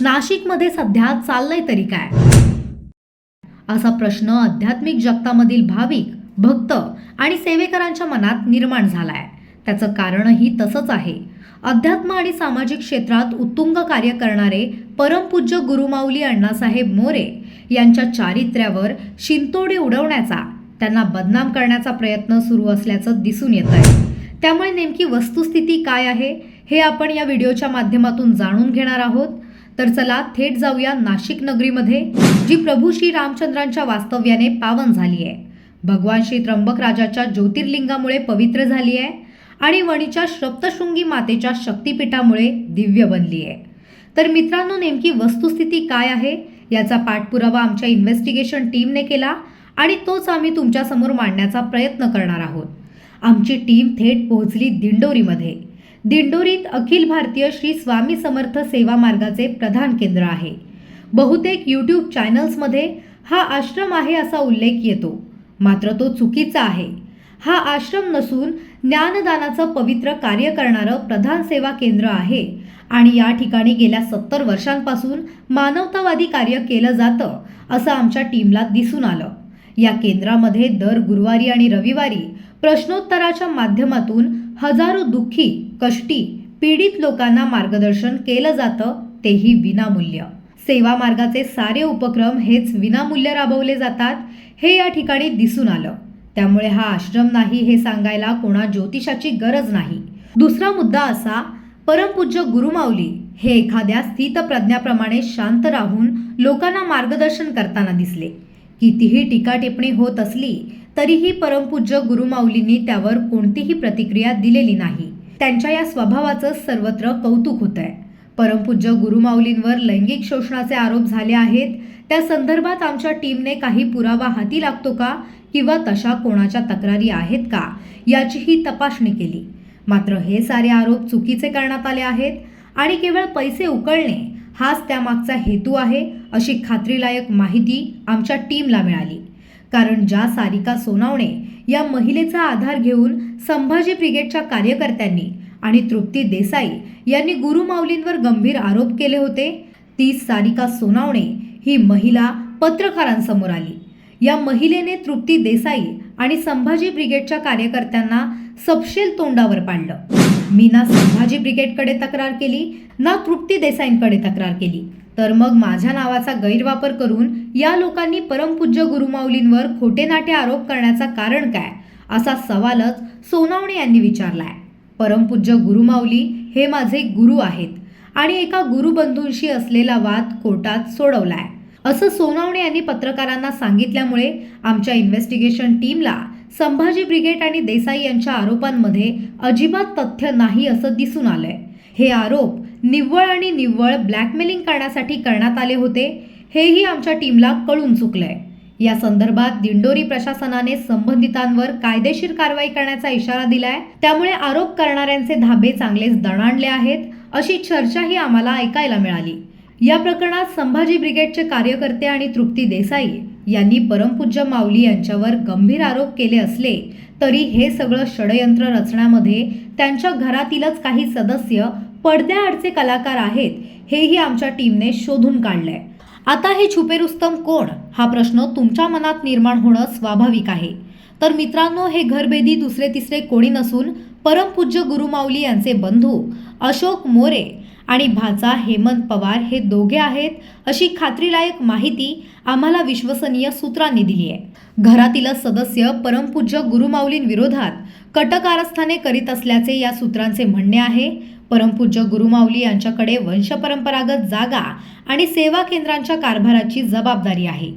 नाशिकमध्ये सध्या चाललंय तरी काय? असा प्रश्न आध्यात्मिक जगतामधील भाविक भक्त आणि सेवेकरांच्या मनात निर्माण झालाय. त्याचं कारणही तसंच आहे. अध्यात्म आणि सामाजिक क्षेत्रात उत्तुंग कार्य करणारे परमपूज्य गुरुमाऊली अण्णासाहेब मोरे यांच्या चारित्र्यावर शिंतोडे उडवण्याचा त्यांना बदनाम करण्याचा प्रयत्न सुरू असल्याचं दिसून येत आहे त्यामुळे नेमकी वस्तुस्थिती काय आहे हे आपण या व्हिडिओच्या माध्यमातून जाणून घेणार आहोत. तर चला थेट जाऊया नाशिक नगरीमध्ये जी प्रभू श्री रामचंद्रांच्या वास्तव्याने पावन झाली आहे भगवान श्री त्र्यंबक राजाच्या ज्योतिर्लिंगामुळे पवित्र झाली आहे आणि वणीच्या सप्तशृंगी मातेच्या शक्तिपीठामुळे दिव्य बनली आहे तर मित्रांनो नेमकी वस्तुस्थिती काय आहे? याचा पाठपुरावा आमच्या इन्व्हेस्टिगेशन टीमने केला आणि तोच आम्ही तुमच्यासमोर मांडण्याचा प्रयत्न करणार आहोत. आमची टीम थेट पोहोचली दिंडोरीमध्ये. दिंडोरीत अखिल भारतीय श्री स्वामी समर्थ सेवा मार्गाचे प्रधान केंद्र आहे. बहुतेक यूट्यूब चॅनल्समध्ये हा आश्रम आहे असा उल्लेख येतो. मात्र तो चुकीचा आहे. हा आश्रम नसून ज्ञानदानाचं पवित्र कार्य करणारं प्रधान सेवा केंद्र आहे आणि या ठिकाणी गेल्या सत्तर वर्षांपासून मानवतावादी कार्य केलं जातं असं आमच्या टीमला दिसून आलं. या केंद्रामध्ये दर गुरुवारी आणि रविवारी प्रश्नोत्तराच्या माध्यमातून हजारो दुःखी कष्टी पीडित लोकांना मार्गदर्शन केलं जातं तेही विनामूल्य. सेवा मार्गाचे सारे उपक्रम हेच विनामूल्य राबवले जातात हे या ठिकाणी दिसून आलं. त्यामुळे हा आश्रम नाही हे सांगायला कोणा ज्योतिषाची गरज नाही. दुसरा मुद्दा असा परमपूज्य गुरुमाऊली हे एखाद्या स्थितप्रज्ञाप्रमाणे शांत राहून लोकांना मार्गदर्शन करताना दिसले. कितीही टीका टिप्पणी होत असली तरीही परमपूज्य गुरुमाऊलींनी त्यावर कोणतीही प्रतिक्रिया दिलेली नाही. त्यांच्या या स्वभावाचं सर्वत्र कौतुक होत आहे परमपूज्य गुरुमाऊलींवर लैंगिक शोषणाचे आरोप झाले आहेत. त्या संदर्भात आमच्या टीमने काही पुरावा हाती लागतो का? किंवा तशा कोणाच्या तक्रारी आहेत का? याचीही तपासणी केली. मात्र हे सारे आरोप चुकीचे करण्यात आले आहेत. आणि केवळ पैसे उकळणे हाच त्यामागचा हेतू आहे. अशी खात्रीलायक माहिती आमच्या टीमला मिळाली. कारण ज्या सारिका सोनावणे या महिलेचा आधार घेऊन संभाजी ब्रिगेडच्या कार्यकर्त्यांनी आणि तृप्ती देसाई यांनी गुरुमाऊलींवर गंभीर आरोप केले होते ती सारिका सोनावणे ही महिला पत्रकारांसमोर आली. या महिलेने तृप्ती देसाई आणि संभाजी ब्रिगेडच्या कार्यकर्त्यांना सपशेल तोंडावर पाडलं. मी ना संभाजी ब्रिगेडकडे तक्रार केली ना तृप्ती देसाईंकडे तक्रार केली. तर मग माझ्या नावाचा गैरवापर करून या लोकांनी परमपूज्य गुरुमाऊलींवर खोटे नाटे आरोप करण्याचा कारण काय? असा सवालच सोनावणे यांनी विचारलाय. परमपूज्य गुरुमाऊली हे माझे गुरु आहेत आणि एका गुरुबंधूंशी असलेला वाद कोर्टात सोडवलाय. असं सोनावणे यांनी पत्रकारांना सांगितल्यामुळे आमच्या इन्व्हेस्टिगेशन टीमला संभाजी ब्रिगेड आणि देसाई यांच्या आरोपांमध्ये अजिबात तथ्य नाही असं दिसून आलंय. हे आरोप निव्वळ आणि निव्वळ ब्लॅकमेलिंग करण्यासाठी करण्यात आले होते हेही आमच्या टीमला कळून चुकलंय. या संदर्भात दिंडोरी प्रशासनाने संबंधितांवर कायदेशीर कारवाई करण्याचा इशारा दिलाय. त्यामुळे आरोप करणाऱ्यांचे धाबे चांगलेच दणाणले आहेत अशी चर्चाही आम्हाला ऐकायला मिळाली. या प्रकरणात संभाजी ब्रिगेडचे कार्यकर्ते आणि तृप्ती देसाई यांनी परमपूज्य माऊली यांच्यावर गंभीर आरोप केले असले तरी हे सगळं षडयंत्र रचण्यामध्ये त्यांच्या घरातीलच काही सदस्य पडद्याआडचे कलाकार आहेत हेही आमच्या टीमने शोधून काढलंय. आता हे छुपे रुस्तम कोण? हा प्रश्न तुमच्या मनात निर्माण होणं स्वाभाविक आहे. तर मित्रांनो हे घरभेदी दुसरे तिसरे कोणी नसून परमपूज्य गुरुमाऊली यांचे बंधू अशोक मोरे आणि भाचा हेमंत पवार हे दोघे आहेत अशी खात्रीलायक माहिती आम्हाला विश्वसनीय सूत्रांनी दिली आहे. घरातीलच सदस्य परमपूज्य गुरुमाऊलींविरोधात कटकारस्थाने करीत असल्याचे या सूत्रांचे म्हणणे आहे. परमपूज्य गुरुमाऊली यांच्याकडे वंशपरंपरागत जागा आणि सेवा केंद्रांच्या कारभाराची जबाबदारी आहे.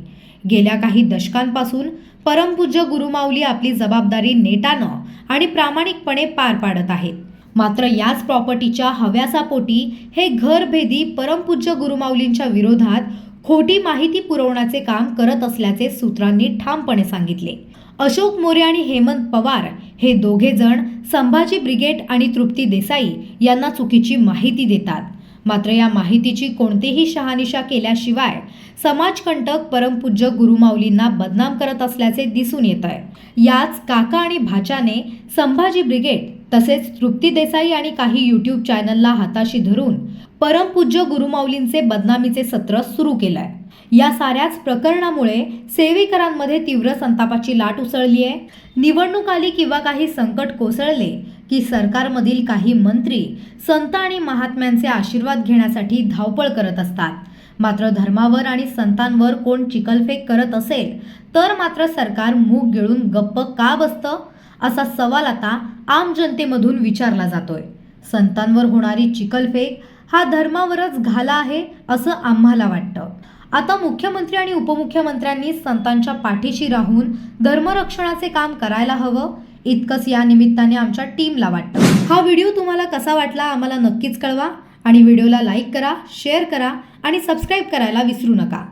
गेल्या काही दशकांपासून परमपूज्य गुरुमाऊली आपली जबाबदारी नेटानं आणि प्रामाणिकपणे पार पाडत आहेत. मात्र याच प्रॉपर्टीच्या हव्यासापोटी हे घरभेदी परमपूज्य गुरुमाऊलींच्या विरोधात खोटी माहिती पुरवण्याचे काम करत असल्याचे सूत्रांनी ठामपणे सांगितले. अशोक मोरे आणि हेमंत पवार हे दोघे जण संभाजी ब्रिगेड आणि तृप्ती देसाई यांना चुकीची माहिती देतात. मात्र या माहितीची कोणतीही शहानिशा केल्याशिवाय समाजकंटक परमपूज्य गुरुमाऊलींना बदनाम करत असल्याचे दिसून येत आहे याच काका आणि भाच्याने संभाजी ब्रिगेड तसेच तृप्ती देसाई आणि काही यूट्यूब चॅनलला हाताशी धरून परमपूज्य गुरुमाऊलींचे बदनामीचे सत्र सुरू केलं आहे या साऱ्याच प्रकरणामुळे सेवेकरांमध्ये तीव्र संतापाची लाट उसळली आहे. निवडणूक आली किंवा काही संकट कोसळले की सरकारमधील काही मंत्री संत आणि महात्म्यांचे आशीर्वाद घेण्यासाठी धावपळ करत असतात. मात्र धर्मावर आणि संतांवर कोण चिकलफेक करत असेल तर मात्र सरकार मूग गिळून गप्प का बसतं? असा सवाल आता आम जनतेमधून विचारला जातोय. संतांवर होणारी चिकलफेक हा धर्मावरच घाला आहे असं आम्हाला वाटतं. आता मुख्यमंत्री आणि उपमुख्यमंत्र्यांनी संतांच्या पाठीशी राहून धर्मरक्षणाचे काम करायला हवं इतकंच या निमित्ताने आमच्या टीमला वाटतं. हा व्हिडिओ तुम्हाला कसा वाटला आम्हाला नक्कीच कळवा आणि व्हिडिओला लाईक करा शेअर करा आणि सबस्क्राईब करायला विसरू नका.